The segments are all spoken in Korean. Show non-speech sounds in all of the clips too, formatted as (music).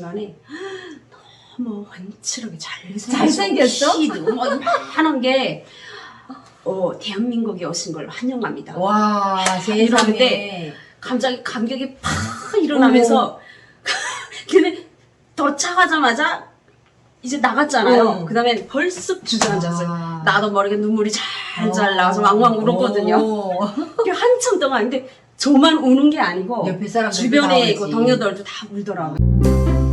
간에 너무 훤칠하게 잘생겼어. 잘생겼어? 키도 뭐 하는 게 어, 대한민국에 오신 걸 환영합니다. 와 세상에. 이러는데 갑자기 감격이 팍 일어나면서 (laughs) 근데 도착하자마자 이제 나갔잖아요. 응. 그 다음에 벌써 주저앉았어요. 아. 나도 모르게 눈물이 잘잘 나와서 왕왕 울었거든요. 오. (laughs) 한참 동안 근데 저만 우는 게 아니고 옆에 사람들도 주변에 나오지. 그 동료들도 다 울더라고요.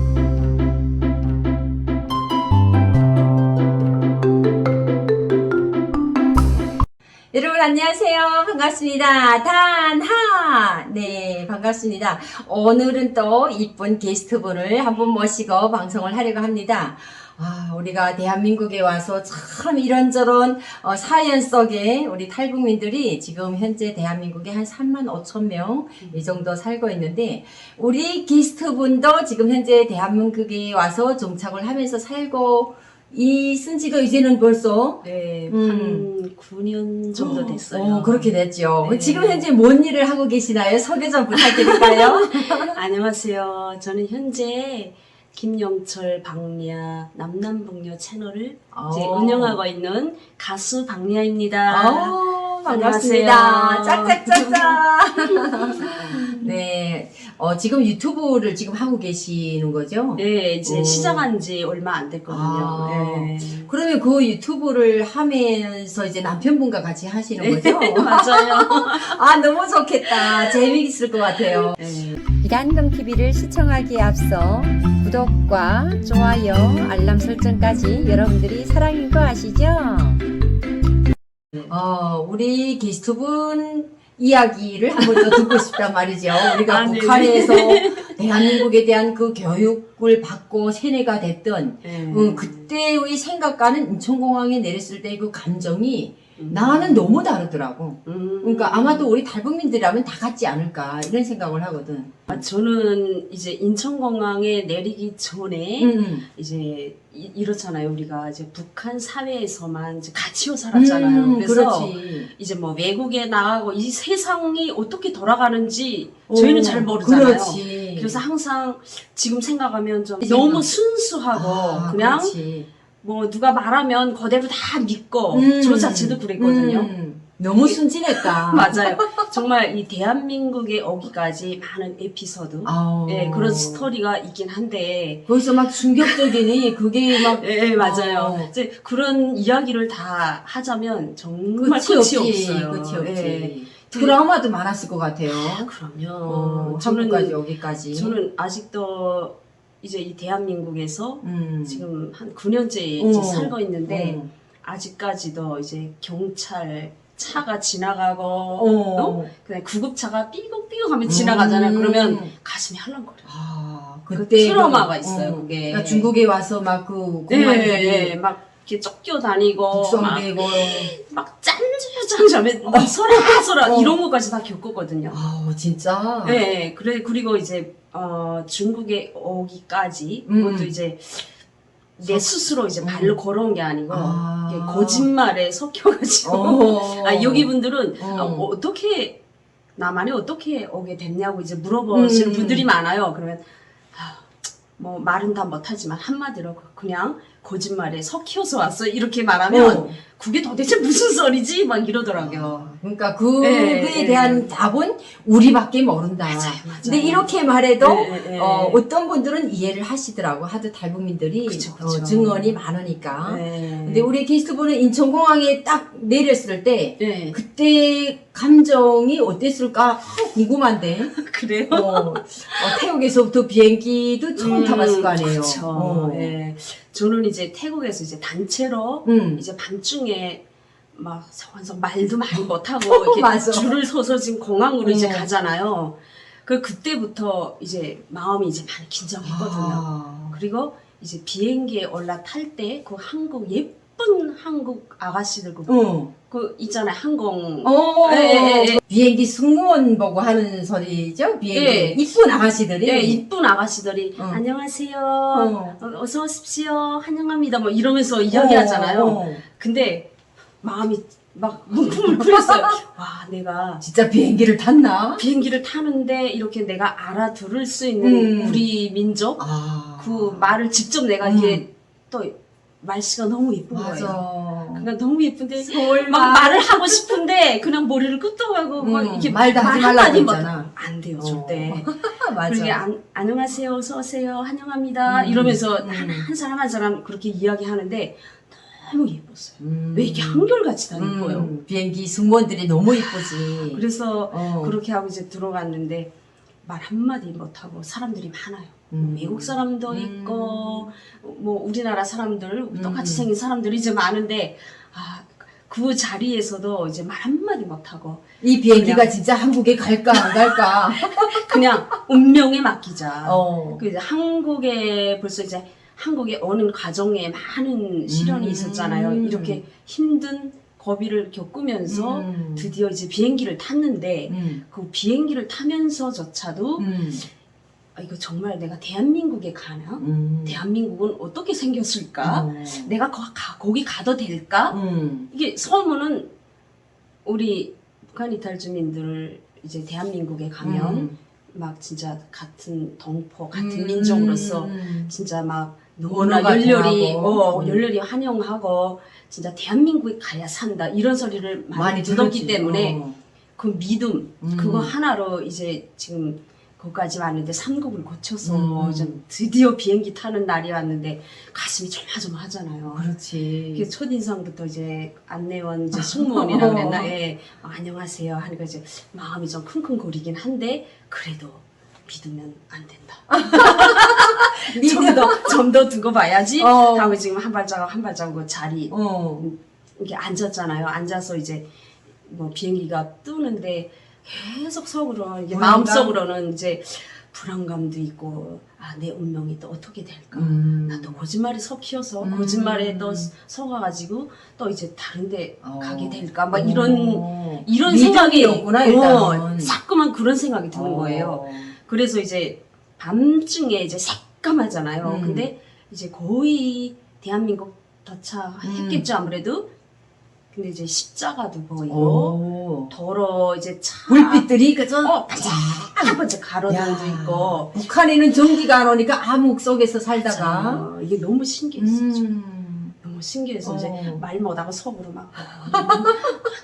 여러분 안녕하세요. 반갑습니다. 단하. 네, 반갑습니다. 오늘은 또 이쁜 게스트분을 한분 모시고 방송을 하려고 합니다. 아, 우리가 대한민국에 와서 참 이런저런 어, 사연 속에 우리 탈북민들이 지금 현재 대한민국에 한 3만 5천 명 이 정도 살고 있는데 우리 게스트분도 지금 현재 대한민국에 와서 정착을 하면서 살고 있은 지가 이제는 벌써 네, 음. 한 9년 정도 됐어요. 어, 그렇게 됐죠. 네. 지금 현재 뭔 일을 하고 계시나요? 소개 좀 부탁드릴까요? (laughs) 안녕하세요. 저는 현재 김영철 박리아 남남북녀 채널을 이제 어. 운영하고 있는 가수 박리아입니다. 아, 반갑습니다. 짝짝짝짝. (laughs) 네, 어, 지금 유튜브를 지금 하고 계시는 거죠? 네, 이제 오. 시작한 지 얼마 안 됐거든요. 아. 네. 그러면 그 유튜브를 하면서 이제 남편분과 같이 하시는 거죠? 네, (laughs) 맞아요. (laughs) 아, 너무 좋겠다. 재미있을 것 같아요. 네. 이단금 TV를 시청하기에 앞서 구독과 좋아요, 알람 설정까지 여러분들이 사랑인 거 아시죠? 어, 우리 게스트분 이야기를 한 번 더 듣고 싶단 말이죠. 우리가 아. 북한에서 (laughs) 대한민국에 대한 그 교육을 받고 세뇌가 됐던 네. 음, 그때의 생각과는 인천공항에 내렸을 때 그 감정이 나는 너무 다르더라고. 음. 그러니까 아마도 우리 탈북민들이라면 다 같지 않을까 이런 생각을 하거든. 아, 저는 이제 인천공항에 내리기 전에 음. 이제 이, 이렇잖아요. 우리가 이제 북한 사회에서만 이제 같이 살았잖아요. 음, 그래서 그렇지. 이제 뭐 외국에 나가고 이 세상이 어떻게 돌아가는지 저희는 오, 잘 모르잖아요. 그렇지. 그래서 항상 지금 생각하면 좀. 너무 순수하고 아, 그냥 그렇지. 뭐 누가 말하면 그대로 다 믿고 음. 저 자체도 그랬거든요. 음, 너무 순진했다. (laughs) 맞아요. 정말 이 대한민국에 오기까지 많은 에피소드, 아우. 예, 그런 스토리가 있긴 한데, 거기서 막 충격적이니 그게 막 예, 예, 맞아요. 어. 이제 그런 이야기를 다 하자면 정말 끝이 끝이, 없지. 없어요. 끝이 없지. 예. 트라우마도 많았을 것 같아요. 아, 그럼요. 어, 저는 한국까지 여기까지. 저는 아직도 이제 이 대한민국에서 음. 지금 한 9년째 어. 이제 살고 있는데 어. 아직까지도 이제 경찰 차가 지나가고 어. 어? 그냥 구급차가 삐걱삐걱 하면 지나가잖아요. 음. 그러면 가슴이 할랑거려. 아, 그 그때 트라우마가 그- 있어요, 어. 그게. 그러니까 중국에 와서 막그 예, 공안들이 예, 막 이렇게 쫓겨 다니고 막, 북송되고 막 짠질짠질하면 막 소라 소라 어. 이런 것까지 다 겪었거든요. 아, 진짜. 예, 예. 그래 그리고 이제 어, 중국에 오기까지 음. 그것도 이제 내 서- 스스로 이제 음. 발로 걸어온 게 아니고 아. 이게 거짓말에 섞여가지고 어. (laughs) 아, 여기 분들은 어. 아, 어떻게 나만이 어떻게 오게 됐냐고 이제 물어보시는 음. 분들이 많아요. 그러면 아, 뭐 말은 다 못하지만 한마디로 그냥 거짓말에 섞여서 왔어 이렇게 말하면 어. 그게 도대체 무슨 소리지 막 이러더라고요. 그러니까 그에 예, 대한 예. 답은 우리밖에 모른다. 맞아요, 맞아요. 근데 이렇게 말해도 예, 예, 예. 어, 어떤 분들은 이해를 하시더라고. 하도 탈북민들이 그쵸, 그쵸. 어, 증언이 많으니까. 네. 근데 우리 게스트분은 인천공항에 딱 내렸을 때 네. 그때 감정이 어땠을까 아, 궁금한데. (laughs) 그래요? 어, 어, 태국에서부터 비행기도 처음 음, 타봤을 거 아니에요. 예. 저는 이제 태국에서 이제 단체로 음. 이제 밤중에 막 서원서 말도 많이 (laughs) 못하고 이렇게 맞아. 줄을 서서 지금 공항으로 이제 어. 가잖아요. 그 그때부터 이제 마음이 이제 많이 긴장했거든요. 아. 그리고 이제 비행기에 올라탈 때 그 한국 예쁜 한국 아가씨들 그, 어. 그 있잖아요 항공 어. 예, 예, 예. 비행기 승무원 보고 하는 소리죠? 비행기. 예. 이쁜 아가씨들이. 예, 이쁜 아가씨들이 어. 안녕하세요 어. 어, 어서 오십시오 환영합니다 뭐 이러면서 이야기하잖아요. 어, 어. 근데 마음이 막 뭉클뭉클했어요. (laughs) 와 내가 진짜 비행기를 탔나? 비행기를 타는데 이렇게 내가 알아들을 수 있는 음. 우리 민족 아. 그 말을 직접 내가 음. 이게 또 말씨가 너무 예쁜 거예요. 맞아. 그러니까 너무 예쁜데 서울 막 말을 하고 싶은데 그냥 머리를 끄덕하고 막 음, 이렇게 말도 하지 말 말라고 했잖아. 안 돼요 어. 절대. (laughs) 맞아. 그러게 안, 안녕하세요, 어서 오세요, 환영합니다 음, 이러면서 음. 한, 한 사람 한 사람 그렇게 이야기하는데 너무 예뻤어요. 음. 왜 이렇게 한결같이 다 음, 예뻐요? 비행기 승무원들이 너무 예쁘지. (laughs) 그래서 어. 그렇게 하고 이제 들어갔는데 말 한마디 못하고 사람들이 많아요. 음. 외국 사람도 음. 있고 뭐 우리나라 사람들 똑같이 음. 생긴 사람들이 이제 많은데 아, 그 자리에서도 이제 말 한마디 못하고 이 비행기가 그냥- 진짜 한국에 갈까 안 갈까? (laughs) 그냥 운명에 맡기자. 어. 그 이제 한국에 벌써 이제 한국에 오는 과정에 많은 시련이 음. 있었잖아요. 이렇게 힘든 고비를 겪으면서 음. 드디어 이제 비행기를 탔는데 음. 그 비행기를 타면서조차도 음. 아, 이거 정말 내가 대한민국에 가나? 음. 대한민국은 어떻게 생겼을까? 어. 내가 거, 가, 거기 가도 될까? 음. 이게 소문은 우리 북한 이탈 주민들 이제 대한민국에 가면 음. 막 진짜 같은 동포, 같은 음. 민족으로서 음. 진짜 막 너무나 열렬히. 어, 음. 열렬히 환영하고 진짜 대한민국에 가야 산다 이런 소리를 많이, 많이 들었기. 때문에 어. 그 믿음 음. 그거 하나로 이제 지금 거기까지 왔는데 삼국을 거쳐서 음. 이제 드디어 비행기 타는 날이 왔는데 가슴이 조마조마하잖아요. 그렇지. 그 첫인상부터 이제 안내원 이제 승무원이라고 (laughs) 어. 그랬나? 예. 어, 안녕하세요 하니까 이제 마음이 좀 킁킁거리긴 한데 그래도 믿으면 안 된다. (laughs) 좀더좀더 두고 봐야지 어. 하고 지금 한 발자국 한 발자국 그 자리 어. 이렇게 앉았잖아요. 앉아서 이제 뭐 비행기가 뜨는데 계속 속으로 이게? 마음속으로는 이제 불안감도 있고 아 내 운명이 또 어떻게 될까? 음. 나또 거짓말이 섞여서 음. 거짓말에 또 속아가지고 또 이제 다른데 어. 가게 될까? 막 이런 어. 이런 생각이 없구나, 어, 일단은. 자꾸만 그런 생각이 드는 어. 거예요. 그래서 이제 밤중에 이제 새까마잖아요. 음. 근데 이제 거의 대한민국 도착했겠죠 음. 아무래도. 근데 이제 십자가도 보이고 오. 도로 이제 차 불빛들이 그저 어 반짝반짝 가로등도 야. 있고 북한에는 전기가 안 오니까 암흑 속에서 살다가 어, 이게 너무 신기했어요. 음. 신기해서 어. 이제 말 못하고 속으로 막 아,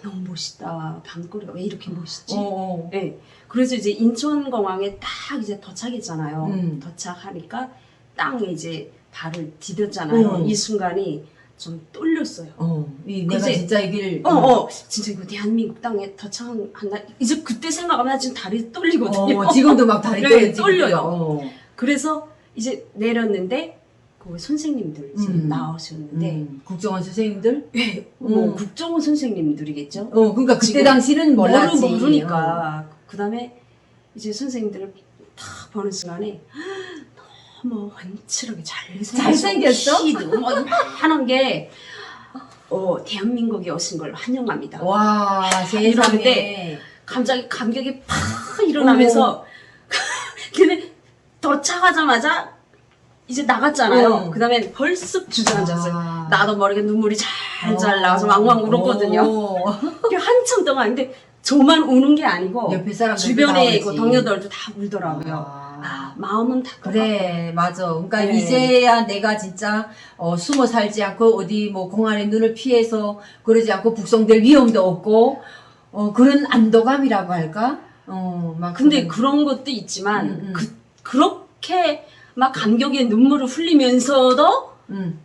너무, 멋있다. 밤거리가 왜 이렇게 멋있지? 어. 네. 그래서 이제 인천공항에 딱 이제 도착했잖아요. 음. 도착하니까 땅에 이제 발을 디뎠잖아요. 음. 이 순간이 좀 떨렸어요. 어. 이 내가 그치? 진짜 이 길 어, 어, 진짜 이거 대한민국 땅에 도착한 날, 이제 그때 생각하면 나 지금 다리 떨리거든요. 어, 지금도 막 다리 네. 떨려요. 어. 그래서 이제 내렸는데, 그 선생님들 지금 음. 나오셨는데, 음. 국정원 선생님들? 뭐 음. 국정원 선생님들이겠죠? 어, 그러니까 그때 당시는 몰랐지. 모르, 모르니까. 그 다음에 이제 선생님들을 딱 보는 순간에 너무 훤칠하게 잘생겼어. 잘생겼어? 키도 뭐 이만한 게, 어, 대한민국에 오신 걸 환영합니다. 어. 와. 이러는데 갑자기 감격이 팍 일어나면서 근데 (laughs) 도착하자마자 이제 나갔잖아요. 응. 그 다음에 벌써 주저앉았어요. 아. 나도 모르게 눈물이 잘잘 나와서 왕왕 울었거든요. 어. 그 한참 동안 근데 저만 우는 게 아니고 옆에 사람들 주변에 그 동료들도 다 울더라고요. 아. 아, 마음은 다 그래, 맞아. 그러니까 네. 이제야 내가 진짜 어, 숨어 살지 않고 어디 뭐 공안의 눈을 피해서 그러지 않고 북송될 위험도 없고 어, 그런 안도감이라고 할까? 어, 막 근데 그런- 그런 것도 있지만 음, 음. 그, 그렇게 막 감격의 눈물을 흘리면서도 음.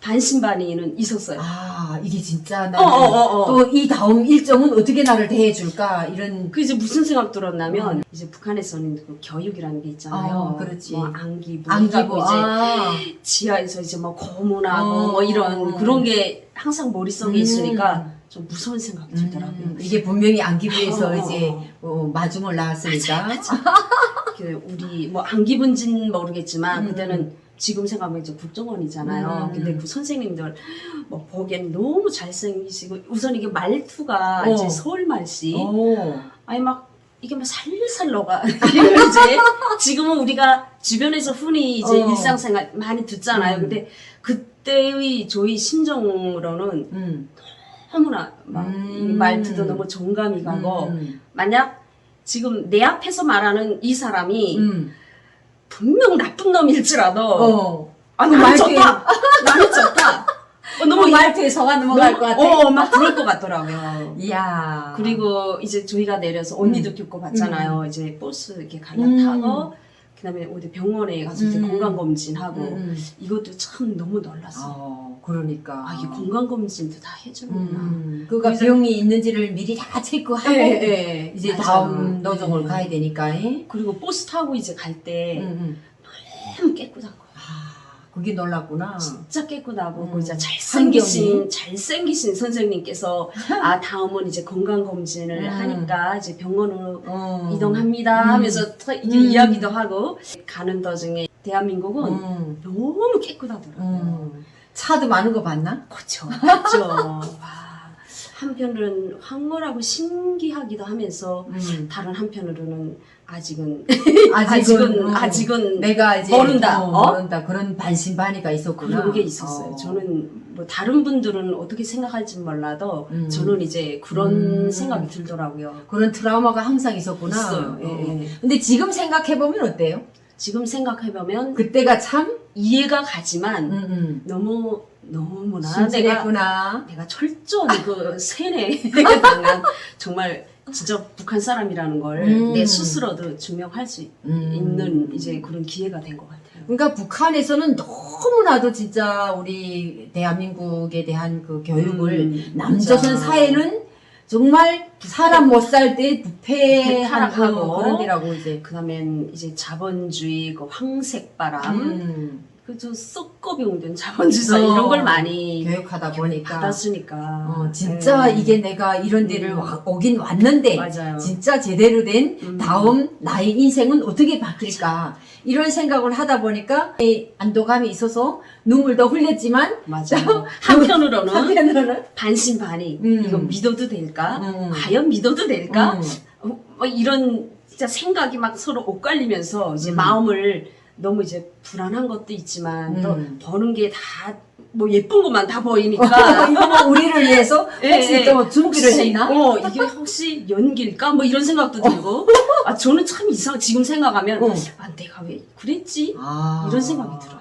반신반의는 있었어요. 아, 이게 진짜 나는 어, 어, 어, 어. 또이 다음 일정은 어떻게 나를 대해줄까 이런 그 이제 무슨 생각 들었냐면 이제 북한에서는 그 교육이라는 게 있잖아요. 어, 그렇지. 뭐 안기부, 안기고 해갖고 이제 아. 지하에서 이제 뭐 고문하고 어. 뭐 이런 그런 게 항상 머릿속에 음. 있으니까 좀 무서운 생각이 들더라고요. 음, 이게 분명히 안기부에서 이제 어. 어, 마중을 나왔으니까 (laughs) 그 우리 뭐 안기부인지는 모르겠지만 음. 그때는 지금 생각하면 이제 국정원이잖아요. 음. 근데 그 선생님들 뭐 보기엔 너무 잘생기시고 우선 이게 말투가 어. 이제 서울 말씨 오. 아니 막 이게 막 살살 녹아 (laughs) 이제 지금은 우리가 주변에서 흔히 이제 어. 일상생활 많이 듣잖아요. 음. 근데 그때의 저희 심정으로는 음. 너무나 막 음. 이 말투도 너무 정감이 가고 음. 만약 지금 내 앞에서 말하는 이 사람이 음. 분명 나쁜 놈일지라도 어. 아그 나는 좋다. 나는 좋다. 어, 너무 너무 말투에 속아 넘어갈 것 같아. 어, 막 그럴 것 같더라고요. 이야. 그리고 이제 저희가 내려서 언니도 겪고 봤잖아요. 이제 버스 이렇게 갈라타고 그다음에 어디 병원에 가서 이제 음. 건강 검진하고 음, 음. 이것도 참 너무 놀랐어요. 어, 그러니까. 아, 이 건강 검진도 다 해주는구나. 음, 그가 그래서- 병이 있는지를 미리 다 체크하고 예, 예. 이제 맞아요. 다음 노정을 네. 가야 되니까. 예? 그리고 버스 타고 이제 갈때 음, 음. 너무 깨끗한 거야. 아, 그게 놀랐구나. 진짜 깨끗하고 음. 그 이제 잘생기신. 잘생기신 선생님께서 아 다음은 이제 건강 검진을 음. 하니까 이제 병원으로 어. 이동합니다 음. 하면서 터- 이게 음. 이야기도 하고 가는 도중에 대한민국은 음, 너무 깨끗하더라고요. 음. 차도 많은 거 봤나? 그렇죠. 그렇죠. (laughs) 와, 한편으로는 황홀하고 신기하기도 하면서 음. 다른 한편으로는 아직은 (laughs) 아직은, 아직은 어, 아직은 내가 이제 모른다, 어, 어? 모른다 그런 반신반의가 있었구나. 그런 게 있었어요. 어. 저는 뭐 다른 분들은 어떻게 생각할지 몰라도 음. 저는 이제 그런 음. 생각이 들더라고요. 그런 트라우마가 항상 있었구나. 있어요. 예, 어. 예. 근데 지금 생각해 보면 어때요? 지금 생각해 보면 그때가 참 이해가 가지만 음, 음. 너무 너무나 내가. 내가 철저한 그 (laughs) 세뇌에 당한 정말 진짜 북한 사람이라는 걸 음. 내 스스로도 증명할 수 음. 있는 이제 그런 기회가 된 것 같아요. 그러니까 북한에서는 너무나도 진짜 우리 대한민국에 대한 그 교육을 음, 남조선. 사회는 정말 사람 못 살 때. 그- 그런 데라고 이제 그다음엔 이제 자본주의, 그 황색 바람, 음, 그저 썩겁이 옮긴 자본주의 어. 이런 걸 많이 교육하다 보니까 받았으니까. 어, 진짜 네. 이게 내가 이런 데를 음. 와- 오긴 왔는데 맞아요. 진짜 제대로 된 음. 다음 나의 인생은 어떻게 바뀔까 이런 생각을 하다 보니까 이 안도감이 있어서 눈물도 흘렸지만 맞아요. 한편으로는 한편으로는 반신반의. 음. 이거 믿어도 될까? 음. 과연 믿어도 될까? 음. 어, 뭐 이런 진짜 생각이 막 서로 엇갈리면서 이제 음. 마음을 너무 이제 불안한 것도 있지만 음. 또 버는 게 다 뭐 예쁜 것만 다 보이니까 이거 뭐 우리를 위해서 (laughs) 예, 혹시 예. 또 준비를 혹시, 했나? 어 이게 혹시 연기일까? 뭐 이런 생각도 들고 아 저는 참 이상 지금 생각하면 어. 아 내가 왜 그랬지? 아. 이런 생각이 들어요.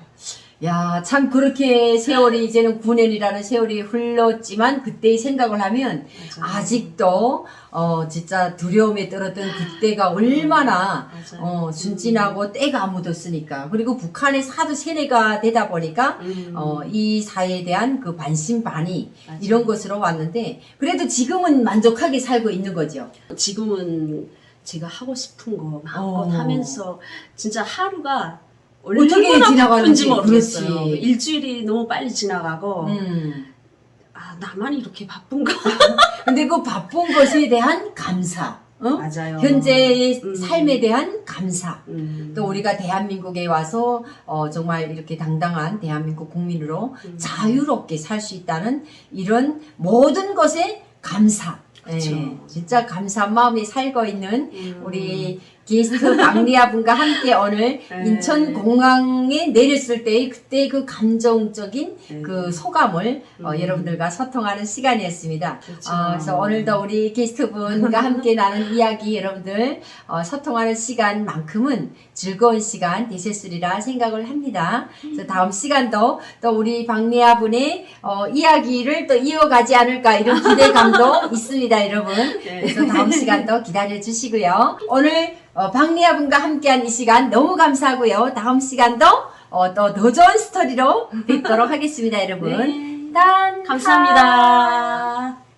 야, 참 그렇게 세월이 이제는 9년이라는 세월이 흘렀지만 그때의 생각을 하면 맞아요. 아직도 어 진짜 두려움에 떨었던 그때가 얼마나 맞아요. 어 순진하고 때가 묻었으니까 그리고 북한의 사도 세뇌가 되다 보니까 음. 어이 사회에 대한 그 반신반의 맞아요. 이런 것으로 왔는데 그래도 지금은 만족하게 살고 있는 거죠. 지금은 제가 하고 싶은 거 마음껏 어. 하면서 진짜 하루가 어떻게 지나가는지, 모르겠어요. 그렇지. 일주일이 너무 빨리 지나가고 음. 아 나만 이렇게 바쁜가? (laughs) 근데 그 바쁜 것에 대한 감사, 어? 맞아요. 현재의 음. 삶에 대한 감사. 음. 또 우리가 대한민국에 와서 어, 정말 이렇게 당당한 대한민국 국민으로 음. 자유롭게 살 수 있다는 이런 모든 것에 감사. 예, 진짜 감사한 마음이 살고 있는 음. 우리 게스트 박리아 분과 함께 오늘 (laughs) 네. 인천 공항에 내렸을 때의 그때 그 감정적인 네. 그 소감을 어, 음. 여러분들과 소통하는 시간이었습니다. 어, 그래서 오늘도 우리 게스트 분과 함께 나눈 이야기 여러분들 어, 소통하는 시간만큼은 즐거운 시간 되셨으리라 생각을 합니다. 그래서 다음 시간도 또 우리 박리아 분의 어, 이야기를 또 이어가지 않을까 이런 기대감도 (laughs) 있습니다, 여러분. 네. 그래서 다음 시간도 기다려 주시고요. 오늘 어, 박리아 분과 함께한 이 시간 너무 감사하고요. 다음 시간도 어, 또더 좋은 스토리로 뵙도록 하겠습니다, 여러분. 네. 단 감사합니다.